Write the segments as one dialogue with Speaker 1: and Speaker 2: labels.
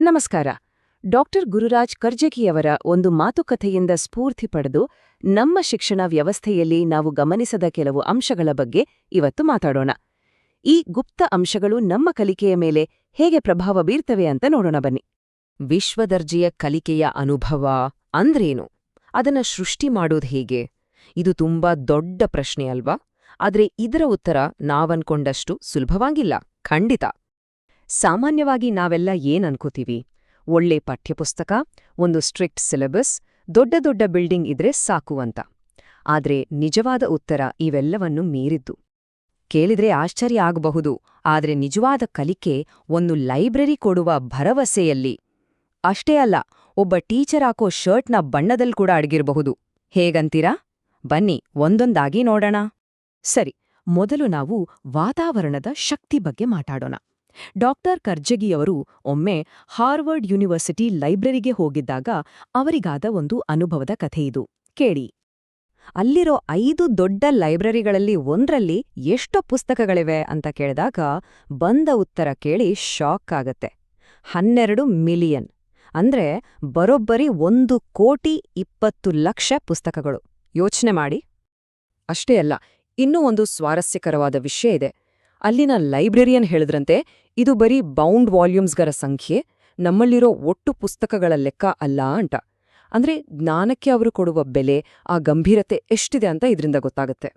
Speaker 1: ನಮಸ್ಕಾರ. ಡಾಕ್ಟರ್ ಗುರುರಾಜ್ ಕರ್ಜಗಿಯವರ ಒಂದು ಮಾತುಕತೆಯಿಂದ ಸ್ಫೂರ್ತಿ ಪಡೆದು ನಮ್ಮ ಶಿಕ್ಷಣ ವ್ಯವಸ್ಥೆಯಲ್ಲಿ ನಾವು ಗಮನಿಸದ ಕೆಲವು ಅಂಶಗಳ ಬಗ್ಗೆ ಇವತ್ತು ಮಾತಾಡೋಣ. ಈ ಗುಪ್ತ ಅಂಶಗಳು ನಮ್ಮ ಕಲಿಕೆಯ ಮೇಲೆ ಹೇಗೆ ಪ್ರಭಾವ ಬೀರ್ತವೆ ಅಂತ ನೋಡೋಣ ಬನ್ನಿ.
Speaker 2: ವಿಶ್ವದರ್ಜೆಯ ಕಲಿಕೆಯ ಅನುಭವ ಅಂದ್ರೇನು? ಅದನ್ನ ಸೃಷ್ಟಿ ಮಾಡೋದು ಹೇಗೆ? ಇದು ತುಂಬಾ ದೊಡ್ಡ ಪ್ರಶ್ನೆ ಅಲ್ವಾ? ಆದ್ರೆ ಇದರ ಉತ್ತರ ನಾವನ್ಕೊಂಡಷ್ಟು ಸುಲಭವಾಗಿಲ್ಲ. ಖಂಡಿತ. ಸಾಮಾನ್ಯವಾಗಿ ನಾವೆಲ್ಲ ಏನ್ ಅನ್ಕೋತೀವಿ? ಒಳ್ಳೆ ಪಠ್ಯಪುಸ್ತಕ, ಒಂದು ಸ್ಟ್ರಿಕ್ಟ್ ಸಿಲೆಬಸ್, ದೊಡ್ಡ ದೊಡ್ಡ ಬಿಲ್ಡಿಂಗ್ ಇದ್ರೆ ಸಾಕು ಅಂತ. ಆದ್ರೆ ನಿಜವಾದ ಉತ್ತರ ಇವೆಲ್ಲವನ್ನು ಮೀರಿದ್ದು. ಕೇಳಿದ್ರೆ ಆಶ್ಚರ್ಯ ಆಗಬಹುದು, ಆದ್ರೆ ನಿಜವಾದ ಕಲಿಕೆ ಒಂದು ಲೈಬ್ರರಿ ಕೊಡುವ ಭರವಸೆಯಲ್ಲಿ. ಅಷ್ಟೇ ಅಲ್ಲ, ಒಬ್ಬ ಟೀಚರ್ ಹಾಕೋ ಶರ್ಟ್ನ ಬಣ್ಣದಲ್ಲಿ ಕೂಡ ಅಡಗಿರಬಹುದು. ಹೇಗಂತೀರಾ? ಬನ್ನಿ, ಒಂದೊಂದಾಗಿ ನೋಡೋಣ. ಸರಿ, ಮೊದಲು ನಾವು ವಾತಾವರಣದ ಶಕ್ತಿ ಬಗ್ಗೆ ಮಾತಾಡೋಣ. ಡಾಕ್ಟರ್ ಕರ್ಜಗಿಯವರು ಒಮ್ಮೆ ಹಾರ್ವರ್ಡ್ ಯೂನಿವರ್ಸಿಟಿ ಲೈಬ್ರರಿಗೆ ಹೋಗಿದ್ದಾಗ ಅವರಿಗಾದ ಒಂದು ಅನುಭವದ ಕಥೆಯಿದು ಕೇಳಿ. ಅಲ್ಲಿರೋ ಐದು ದೊಡ್ಡ ಲೈಬ್ರರಿಗಳಲ್ಲಿ ಒಂದ್ರಲ್ಲಿ ಎಷ್ಟೋ ಪುಸ್ತಕಗಳಿವೆ ಅಂತ ಕೇಳಿದಾಗ ಬಂದ ಉತ್ತರ ಕೇಳಿ ಶಾಕ್ ಆಗತ್ತೆ. ಹನ್ನೆರಡು ಮಿಲಿಯನ್. ಅಂದ್ರೆ ಬರೋಬ್ಬರಿ ಒಂದು ಕೋಟಿ ಇಪ್ಪತ್ತು ಲಕ್ಷ ಪುಸ್ತಕಗಳು. ಯೋಚನೆ ಮಾಡಿ. ಅಷ್ಟೇ ಅಲ್ಲ, ಇನ್ನೂ ಒಂದು ಸ್ವಾರಸ್ಯಕರವಾದ ವಿಷಯ ಇದೆ. ಅಲ್ಲಿನ ಲೈಬ್ರರಿಯನ್ ಹೇಳಿದ್ರಂತೆ, ಇದು ಬರೀ ಬೌಂಡ್ ವಾಲ್ಯೂಮ್ಸ್ಗರ ಸಂಖ್ಯೆ, ನಮ್ಮಲ್ಲಿರೋ ಒಟ್ಟು ಪುಸ್ತಕಗಳ ಲೆಕ್ಕ ಅಲ್ಲ ಅಂತ. ಅಂದ್ರೆ ಜ್ಞಾನಕ್ಕೆ ಅವರು ಕೊಡುವ ಬೆಲೆ, ಆ ಗಂಭೀರತೆ ಎಷ್ಟಿದೆ ಅಂತ ಇದರಿಂದ ಗೊತ್ತಾಗುತ್ತೆ.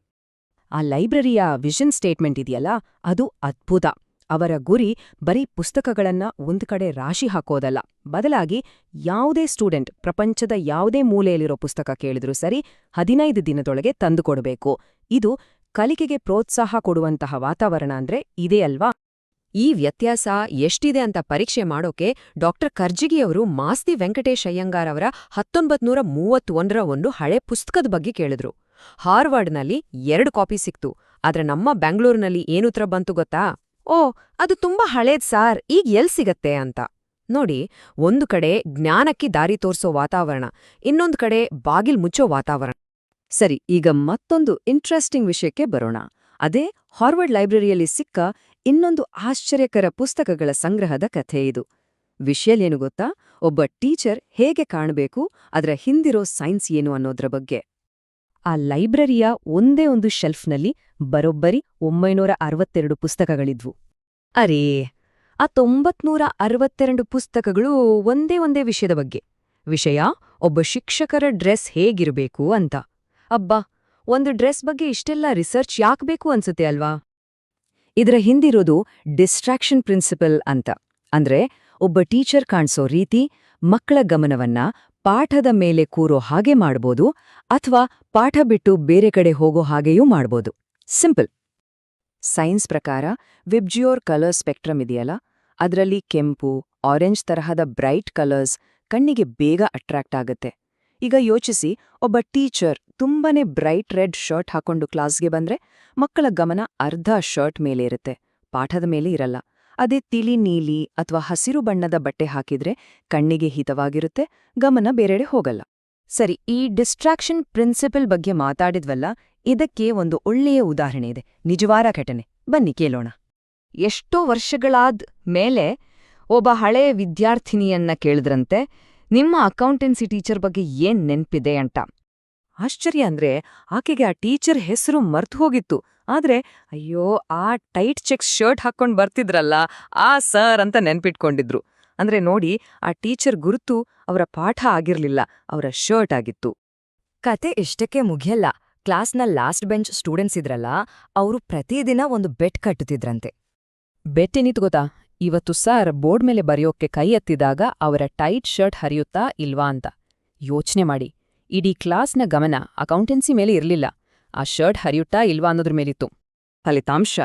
Speaker 2: ಆ ಲೈಬ್ರರಿಯ ವಿಷನ್ ಸ್ಟೇಟ್ಮೆಂಟ್ ಇದೆಯಲ್ಲ, ಅದು ಅದ್ಭುತ. ಅವರ ಗುರಿ ಬರೀ ಪುಸ್ತಕಗಳನ್ನ ಒಂದು ಕಡೆ ರಾಶಿ ಹಾಕೋದಲ್ಲ. ಬದಲಾಗಿ ಯಾವುದೇ ಸ್ಟೂಡೆಂಟ್ ಪ್ರಪಂಚದ ಯಾವುದೇ ಮೂಲೆಯಲ್ಲಿರೋ ಪುಸ್ತಕ ಕೇಳಿದ್ರೂ ಸರಿ ಹದಿನೈದು ದಿನದೊಳಗೆ ತಂದುಕೊಡಬೇಕು ಇದು ಕಲಿಕೆಗೆ ಪ್ರೋತ್ಸಾಹ ಕೊಡುವಂತಹ ವಾತಾವರಣ ಅಂದ್ರೆ ಇದೇ ಅಲ್ವಾ? ಈ ವ್ಯತ್ಯಾಸ ಎಷ್ಟಿದೆ ಅಂತ ಪರೀಕ್ಷೆ ಮಾಡೋಕೆ ಡಾಕ್ಟರ್ ಕರ್ಜಿಗಿಯವರು ಮಾಸ್ತಿ ವೆಂಕಟೇಶ್ ಅಯ್ಯಂಗಾರ್ ಅವರ ಹತ್ತೊಂಬತ್ನೂರ ಮೂವತ್ತೊಂದರ ಒಂದು ಹಳೆ ಪುಸ್ತಕದ ಬಗ್ಗೆ ಕೇಳಿದ್ರು. ಹಾರ್ವರ್ಡ್ನಲ್ಲಿ ಎರಡು ಕಾಪಿ ಸಿಕ್ತು. ಆದ್ರೆ ನಮ್ಮ ಬೆಂಗಳೂರಿನಲ್ಲಿ ಏನುತ್ರ ಬಂತು ಗೊತ್ತಾ? ಓ, ಅದು ತುಂಬಾ ಹಳೇದ್ ಸಾರ್, ಈಗ ಎಲ್ ಸಿಗತ್ತೆ ಅಂತ. ನೋಡಿ, ಒಂದು ಕಡೆ ಜ್ಞಾನಕ್ಕೆ ದಾರಿ ತೋರಿಸೋ ವಾತಾವರಣ, ಇನ್ನೊಂದು ಕಡೆ ಬಾಗಿಲ್ ಮುಚ್ಚೋ ವಾತಾವರಣ. ಸರಿ, ಈಗ ಮತ್ತೊಂದು ಇಂಟ್ರೆಸ್ಟಿಂಗ್ ವಿಷಯಕ್ಕೆ ಬರೋಣ. ಅದೇ ಹಾರ್ವರ್ಡ್ ಲೈಬ್ರರಿಯಲ್ಲಿ ಸಿಕ್ಕ ಇನ್ನೊಂದು ಆಶ್ಚರ್ಯಕರ ಪುಸ್ತಕಗಳ ಸಂಗ್ರಹದ ಕಥೆ ಇದು. ವಿಷಯಲೇನು ಗೊತ್ತಾ? ಒಬ್ಬ ಟೀಚರ್ ಹೇಗೆ ಕಾಣಬೇಕು, ಅದರ ಹಿಂದಿರೋ ಸೈನ್ಸ್ ಏನು ಅನ್ನೋದ್ರ ಬಗ್ಗೆ. ಆ ಲೈಬ್ರರಿಯ ಒಂದೇ ಒಂದು ಶೆಲ್ಫ್ನಲ್ಲಿ ಬರೋಬ್ಬರಿ ಒಂಬೈನೂರ ಅರವತ್ತೆರಡು ಪುಸ್ತಕಗಳಿದ್ವು. ಅರೇ, ಆ ತೊಂಬತ್ನೂರ ಅರವತ್ತೆರಡು ಪುಸ್ತಕಗಳು ಒಂದೇ ಒಂದೇ ವಿಷಯದ ಬಗ್ಗೆ. ವಿಷಯ, ಒಬ್ಬ ಶಿಕ್ಷಕರ ಡ್ರೆಸ್ ಹೇಗಿರಬೇಕು ಅಂತ. ಅಬ್ಬಾ, ಒಂದು ಡ್ರೆಸ್ ಬಗ್ಗೆ ಇಷ್ಟೆಲ್ಲ ರಿಸರ್ಚ್ ಯಾಕ್ಬೇಕು ಅನ್ಸುತ್ತೆ ಅಲ್ವಾ? ಇದರ ಹಿಂದಿರೋದು ಡಿಸ್ಟ್ರಾಕ್ಷನ್ ಪ್ರಿನ್ಸಿಪಲ್ ಅಂತ. ಅಂದ್ರೆ ಒಬ್ಬ ಟೀಚರ್ ಕಾಣಿಸೋ ರೀತಿ ಮಕ್ಕಳ ಗಮನವನ್ನ ಪಾಠದ ಮೇಲೆ ಕೂರೋ ಹಾಗೆ ಮಾಡ್ಬೋದು ಅಥವಾ ಪಾಠ ಬಿಟ್ಟು ಬೇರೆ ಕಡೆ ಹೋಗೋ ಹಾಗೆಯೂ ಮಾಡ್ಬೋದು. ಸಿಂಪಲ್. ಸೈನ್ಸ್ ಪ್ರಕಾರ ವಿಬ್ಜಿಯೋರ್ ಕಲರ್ ಸ್ಪೆಕ್ಟ್ರಮ್ ಇದೆಯಲ್ಲ, ಅದರಲ್ಲಿ ಕೆಂಪು, ಆರೆಂಜ್ ತರಹದ ಬ್ರೈಟ್ ಕಲರ್ಸ್ ಕಣ್ಣಿಗೆ ಬೇಗ ಅಟ್ರಾಕ್ಟ್ ಆಗುತ್ತೆ. ಈಗ ಯೋಚಿಸಿ, ಒಬ್ಬ ಟೀಚರ್ ತುಂಬಾನೇ ಬ್ರೈಟ್ ರೆಡ್ ಶರ್ಟ್ ಹಾಕೊಂಡು ಕ್ಲಾಸ್ಗೆ ಬಂದ್ರೆ ಮಕ್ಕಳ ಗಮನ ಅರ್ಧ ಶರ್ಟ್ ಮೇಲೆ ಇರುತ್ತೆ. ಪಾಠದ ಮೇಲೆ ಇರಲ್ಲ. ಅದೇ ತಿಳಿ ನೀಲಿ ಅಥವಾ ಹಸಿರು ಬಣ್ಣದ ಬಟ್ಟೆ ಹಾಕಿದ್ರೆ ಕಣ್ಣಿಗೆ ಹಿತವಾಗಿರುತ್ತೆ, ಗಮನ ಬೇರೆಡೆ ಹೋಗಲ್ಲ. ಸರಿ, ಈ ಡಿಸ್ಟ್ರಾಕ್ಷನ್ ಪ್ರಿನ್ಸಿಪಲ್ ಬಗ್ಗೆ ಮಾತಾಡಿದ್ವಲ್ಲ, ಇದಕ್ಕೆ ಒಂದು ಒಳ್ಳೆಯ ಉದಾಹರಣೆ ಇದೆ. ನಿಜವಾರ ಘಟನೆ. ಬನ್ನಿ, ಕೇಳೋಣ. ಎಷ್ಟೋ ವರ್ಷಗಳಾದ ಮೇಲೆ ಒಬ್ಬ ಹಳೆಯ ವಿದ್ಯಾರ್ಥಿನಿಯನ್ನ ಕೇಳಿದ್ರಂತೆ, ನಿಮ್ಮ ಅಕೌಂಟೆನ್ಸಿ ಟೀಚರ್ ಬಗ್ಗೆ ಏನ್ ನೆನ್ಪಿದೆ ಅಂತ. ಆಶ್ಚರ್ಯ ಅಂದ್ರೆ ಆಕೆಗೆ ಆ ಟೀಚರ್ ಹೆಸರು ಮರ್ತು ಹೋಗಿತ್ತು. ಆದ್ರೆ ಅಯ್ಯೋ ಆ ಟೈಟ್ ಚೆಕ್ಸ್ ಶರ್ಟ್ ಹಾಕ್ಕೊಂಡು ಬರ್ತಿದ್ರಲ್ಲ ಆ ಸರ್ ಅಂತ ನೆನ್ಪಿಟ್ಕೊಂಡಿದ್ರು. ಅಂದ್ರೆ ನೋಡಿ ಆ ಟೀಚರ್ ಗುರುತು ಅವರ ಪಾಠ ಆಗಿರ್ಲಿಲ್ಲ ಅವರ ಶರ್ಟ್ ಆಗಿತ್ತು. ಕತೆ ಇಷ್ಟಕ್ಕೆ ಮುಗಿಯಲ್ಲ. ಕ್ಲಾಸ್ನ ಲಾಸ್ಟ್ ಬೆಂಚ್ ಸ್ಟೂಡೆಂಟ್ಸ್ ಇದ್ರಲ್ಲ ಅವರು ಪ್ರತಿದಿನ ಒಂದು ಬೆಟ್ ಕಟ್ಟುತ್ತಿದ್ರಂತೆ ಬೆಟ್ ಏನಿತ್ತು ಗೊತ್ತಾ? ಇವತ್ತು ಸರ್ ಬೋರ್ಡ್ ಮೇಲೆ ಬರೆಯೋಕ್ಕೆ ಕೈ ಎತ್ತಿದಾಗ ಅವರ ಟೈಟ್ ಶರ್ಟ್ ಹರಿಯುತ್ತಾ ಇಲ್ವಾ ಅಂತ. ಯೋಚನೆ ಮಾಡಿ. ಇಡೀ ಕ್ಲಾಸ್ನ ಗಮನ ಅಕೌಂಟೆನ್ಸಿ ಮೇಲೆ ಇರಲಿಲ್ಲ. ಆ ಶರ್ಟ್ ಹರಿಯುತ್ತಾ ಇಲ್ವಾ ಅನ್ನೋದ್ರ ಮೇಲಿತ್ತು. ಫಲಿತಾಂಶ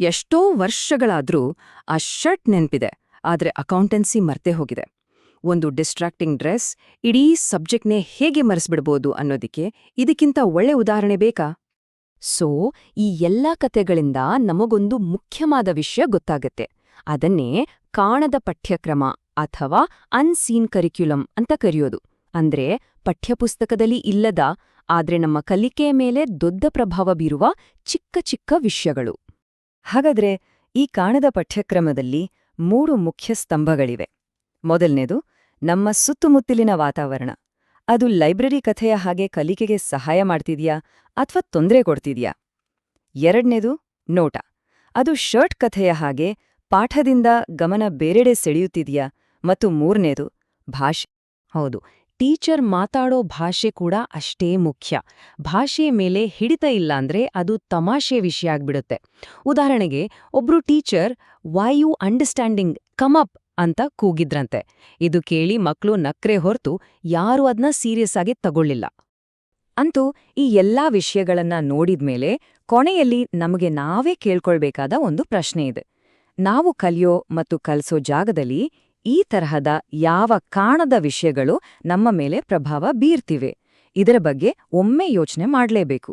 Speaker 2: ಎಷ್ಟೋ ವರ್ಷಗಳಾದ್ರೂ ಆ ಶರ್ಟ್ ನೆನ್ಪಿದೆ, ಆದರೆ ಅಕೌಂಟೆನ್ಸಿ ಮರ್ತೇ ಹೋಗಿದೆ. ಒಂದು ಡಿಸ್ಟ್ರಾಕ್ಟಿಂಗ್ ಡ್ರೆಸ್ ಇಡೀ ಸಬ್ಜೆಕ್ಟ್ನೇ ಹೇಗೆ ಮರೆಸ್ಬಿಡ್ಬೋದು ಅನ್ನೋದಕ್ಕೆ ಇದಕ್ಕಿಂತ ಒಳ್ಳೆ ಉದಾಹರಣೆ ಬೇಕಾ? ಸೋ, ಈ ಎಲ್ಲಾ ಕತೆಗಳಿಂದ ನಮಗೊಂದು ಮುಖ್ಯವಾದ ವಿಷಯ ಗೊತ್ತಾಗತ್ತೆ. ಅದನ್ನೇ ಕಾಣದ ಪಠ್ಯಕ್ರಮ ಅಥವಾ ಅನ್ಸೀನ್ ಕರಿಕ್ಯುಲಮ್ ಅಂತ ಕರೆಯೋದು. ಅಂದ್ರೆ ಪಠ್ಯಪುಸ್ತಕದಲ್ಲಿ ಇಲ್ಲದ, ಆದ್ರೆ ನಮ್ಮ ಕಲಿಕೆಯ ಮೇಲೆ ದೊಡ್ಡ ಪ್ರಭಾವ ಬೀರುವ ಚಿಕ್ಕ ಚಿಕ್ಕ ವಿಷಯಗಳು. ಹಾಗಾದ್ರೆ ಈ ಕಾಣದ ಪಠ್ಯಕ್ರಮದಲ್ಲಿ ಮೂರು ಮುಖ್ಯ ಸ್ತಂಭಗಳಿವೆ.
Speaker 3: ಮೊದಲನೇದು, ನಮ್ಮ ಸುತ್ತಮುತ್ತಲಿನ ವಾತಾವರಣ. ಅದು ಲೈಬ್ರರಿ ಕಥೆಯ ಹಾಗೆ ಕಲಿಕೆಗೆ ಸಹಾಯ ಮಾಡ್ತಿದ್ಯಾ ಅಥವಾ ತೊಂದರೆ ಕೊಡ್ತಿದ್ಯಾ? ಎರಡನೇದು, ನೋಟ. ಅದು ಶರ್ಟ್ ಕಥೆಯ ಹಾಗೆ ಪಾಠದಿಂದ ಗಮನ ಬೇರೆಡೆ ಸೆಳೆಯುತ್ತಿದೆಯಾ? ಮತ್ತು ಮೂರನೇದು, ಭಾಷೆ.
Speaker 1: ಹೌದು ಟೀಚರ್ ಮಾತಾಡೋ ಭಾಷೆ ಕೂಡ ಅಷ್ಟೇ ಮುಖ್ಯ. ಭಾಷೆಯ ಮೇಲೆ ಹಿಡಿತ ಇಲ್ಲಾಂದ್ರೆ ಅದು ತಮಾಷೆ ವಿಷಯ ಆಗ್ಬಿಡುತ್ತೆ. ಉದಾಹರಣೆಗೆ, ಒಬ್ರು teacher why you understanding come up ಅಂತ ಕೂಗಿದ್ರಂತೆ. ಇದು ಕೇಳಿ ಮಕ್ಕಳು ನಕ್ರೆ ಹೊರ್ತು ಯಾರೂ ಅದನ್ನ ಸೀರಿಯಸ್ ಆಗಿ ತಗೊಳ್ಳಿಲ್ಲ.
Speaker 3: ಅಂತೂ ಈ ಎಲ್ಲಾ ವಿಷಯಗಳನ್ನ ನೋಡಿದ್ಮೇಲೆ ಕೊನೆಯಲ್ಲಿ ನಮಗೆ ನಾವೇ ಕೇಳ್ಕೊಳ್ಬೇಕಾದ ಒಂದು ಪ್ರಶ್ನೆ ಇದೆ. ನಾವು ಕಲಿಯೋ ಮತ್ತು ಕಲಿಸೋ ಜಾಗದಲ್ಲಿ ಈ ತರಹದ ಯಾವ ಕಾಣದ ವಿಷಯಗಳು ನಮ್ಮ ಮೇಲೆ ಪ್ರಭಾವ ಬೀರ್ತಿವೆ. ಇದರ ಬಗ್ಗೆ ಒಮ್ಮೆ ಯೋಚನೆ ಮಾಡ್ಲೇಬೇಕು.